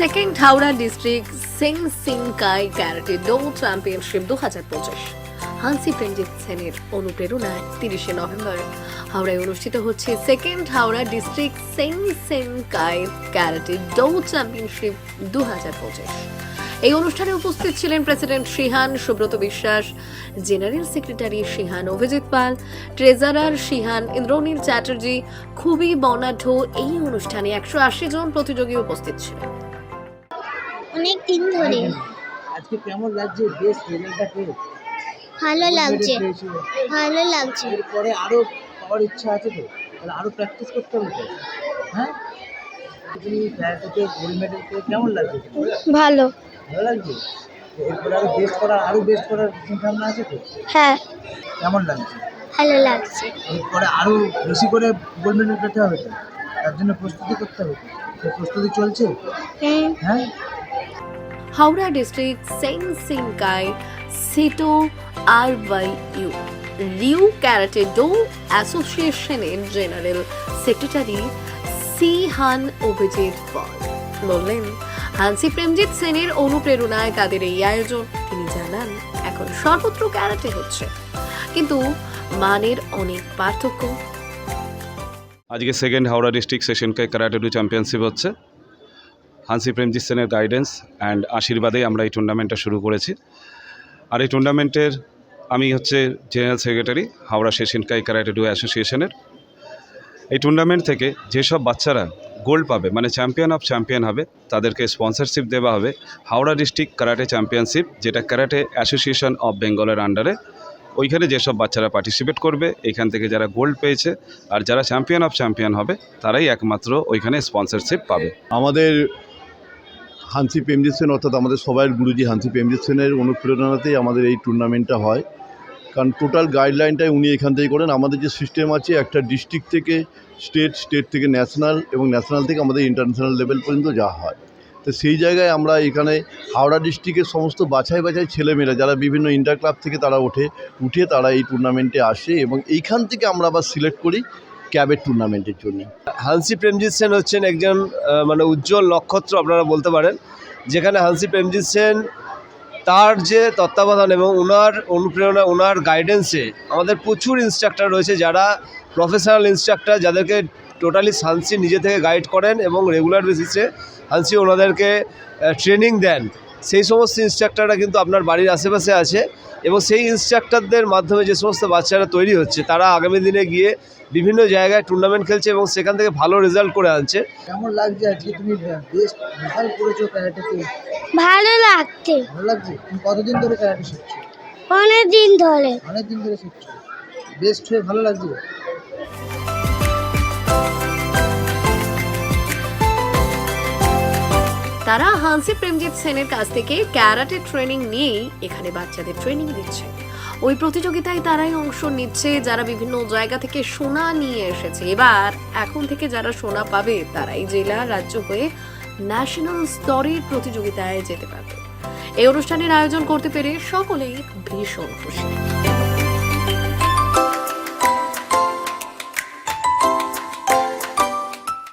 Second Howrah district Shin Shin Kai karate do championship দু হাজার পঁচিশ। হান্সি প্রেমজিৎ সেনের অনুপ্রেরণায় তিরিশে নভেম্বর। হাওড়ায় অনুষ্ঠিত হচ্ছে second Howrah district Shin Shin Kai karate do championship দু হাজার পঁচিশ। এই অনুষ্ঠানে উপস্থিত ছিলেন প্রেসিডেন্ট সিহান Subrata Biswas general secretary সিহান Abhijit Pal treasurer সিহান ইন্দ্রনীল চ্যাটার্জি, খুবই বনাঢ্য এই অনুষ্ঠানে একশো আশি জন প্রতিযোগী উপস্থিত ছিলেন। অনেক দিন ধরে। আজকে কেমন লাগছে? বেশ রেজাল্টটা পেয়ে। ভালো লাগছে। ভালো লাগছে। এরপরে আরও পাওয়ার ইচ্ছা আছে তো? তাহলে আরও প্র্যাকটিস করতে হবে তো? হ্যাঁ? তুমি ক্যারাটেতে গোল্ড মেডেল পেয়ে কেমন লাগছে? ভালো। ভালো লাগছে? এরপরে আরও বেস্ট করার আরও বেস্ট করার চিন্তাভাবনা আছে তো? হ্যাঁ। কেমন লাগছে? ভালো লাগছে। এরপরে আরও বেশি করে গোল্ড মেডেল পেতে হবে তো? তার জন্য প্রস্তুতি করতে হবে তো? প্রস্তুতি চলছে? হুম হ্যাঁ? হাওড়া ডিস্ট্রিক্ট সেং সিং কাই সিটো, আর বাই ইউ। রিউ ক্যারাটে ডো অ্যাসোসিয়েশনের জেনারেল সেক্রেটারি সি হান অভিজিৎ পল। বললেন, হানসি প্রেমজিৎ সেনের অনুপ্রেরণায় তাদের এই আয়োজন। তিনি জানান, এখন সর্বত্র ক্যারাটে হচ্ছে। কিন্তু মানের অনেক পার্থক্য। আজকে সেকেন্ড হাওড়া ডিস্ট্রিক্ট সেশনকে ক্যারাটে ডু চ্যাম্পিয়নশিপ হচ্ছে। হান্সি প্রেমজিৎ সেনের গাইডেন্স অ্যান্ড আশীর্বাদেই আমরা এই টুর্নামেন্টটা শুরু করেছি। আর এই টুর্নামেন্টের আমি হচ্ছে জেনারেল সেক্রেটারি হাওড়া সেশনকাই ক্যারাটে ডু অ্যাসোসিয়েশনের এই টুর্নামেন্ট থেকে যেসব বাচ্চারা গোল্ড পাবে মানে চ্যাম্পিয়ন অফ চ্যাম্পিয়ন হবে, তাদেরকে স্পন্সরশিপ দেওয়া হবে হাওড়া ডিস্ট্রিক্ট ক্যারাটে চ্যাম্পিয়নশিপ যেটা ক্যারাটে অ্যাসোসিয়েশন অফ বেঙ্গলের আন্ডারে ওইখানে যেসব বাচ্চারা পার্টিসিপেট করবে, এখান থেকে যারা গোল্ড পেয়েছে আর যারা চ্যাম্পিয়ন অফ চ্যাম্পিয়ন হবে, তারাই একমাত্র ওইখানে স্পন্সরশিপ পাবে। আমাদের হানসি প্রেমজিৎ সেন, অর্থাৎ আমাদের সবাইয়ের গুরুজি হানসি প্রেমজিৎ সেনের অনুপ্রেরণাতেই আমাদের এই টুর্নামেন্টটা হয়। কারণ টোটাল গাইডলাইনটাই উনি এখান থেকে করেন। আমাদের যে সিস্টেম আছে, একটা ডিস্ট্রিক্ট থেকে স্টেট স্টেট থেকে ন্যাশনাল এবং ন্যাশনাল থেকে আমাদের ইন্টারন্যাশনাল লেভেল পর্যন্ত যাওয়া হয়। তো সেই জায়গায় আমরা এখানে হাওড়া ডিস্ট্রিক্টের সমস্ত বাছাই বাছাই ছেলেমেয়েরা, যারা বিভিন্ন ইন্টার ক্লাব থেকে তারা ওঠে, উঠে তারা এই টুর্নামেন্টে আসে এবং এইখান থেকে আমরা আবার সিলেক্ট করি। ক্যাবের টুর্নামেন্টের জন্য। হান্সি প্রেমজিৎ সেন হচ্ছেন একজন মানে উজ্জ্বল নক্ষত্র আপনারা বলতে পারেন, যেখানে হান্সি প্রেমজিৎ সেন তার যে তত্ত্বাবধান এবং ওনার অনুপ্রেরণা ওনার গাইডেন্সে আমাদের প্রচুর ইনস্ট্রাক্টর রয়েছে যারা প্রফেশনাল ইনস্ট্রাক্টর যাদেরকে টোটালি হান্সি নিজে থেকে গাইড করেন এবং রেগুলার বেসিসে হান্সি ওনাদেরকে ট্রেনিং দেন। সেই সমস্ত ইনস্ট্রাক্টররা কিন্তু আপনার বাড়ির আশেপাশে আছে এবং সেই ইনস্ট্রাক্টরদের মাধ্যমে যে সমস্ত বাচ্চারা তৈরি হচ্ছে তারা আগামী দিনে গিয়ে বিভিন্ন জায়গায় টুর্নামেন্ট খেলছে এবং সেখান থেকে ভালো রেজাল্ট করে আনছে। কেমন লাগছে আজকে তুমি বেস্ট রেজাল্ট করেছ ক্যারাটেতে ভালো লাগছে। ভালো লাগছে? তুমি কতদিন ধরে ক্যারাটে শিখছো? অনেক দিন ধরে। অনেক দিন ধরে শিখছো। বেস্ট হয়ে ভালো লাগছে? তারা হান্সি প্রেমজিৎ সেনের কাছ থেকে ক্যারাটে ট্রেনিং নিয়েই এখানে বাচ্চাদের ট্রেনিং দিচ্ছে। ওই প্রতিযোগিতায় তারাই অংশ নিচ্ছে, যারা বিভিন্ন জায়গা থেকে সোনা নিয়ে এসেছে। এবার এখন থেকে যারা সোনা পাবে, তারাই জেলা, রাজ্য হয়ে ন্যাশনাল স্তরের প্রতিযোগিতায় যেতে পারবে। এই অনুষ্ঠানের আয়োজন করতে পেরে সকলেই ভীষণ খুশি।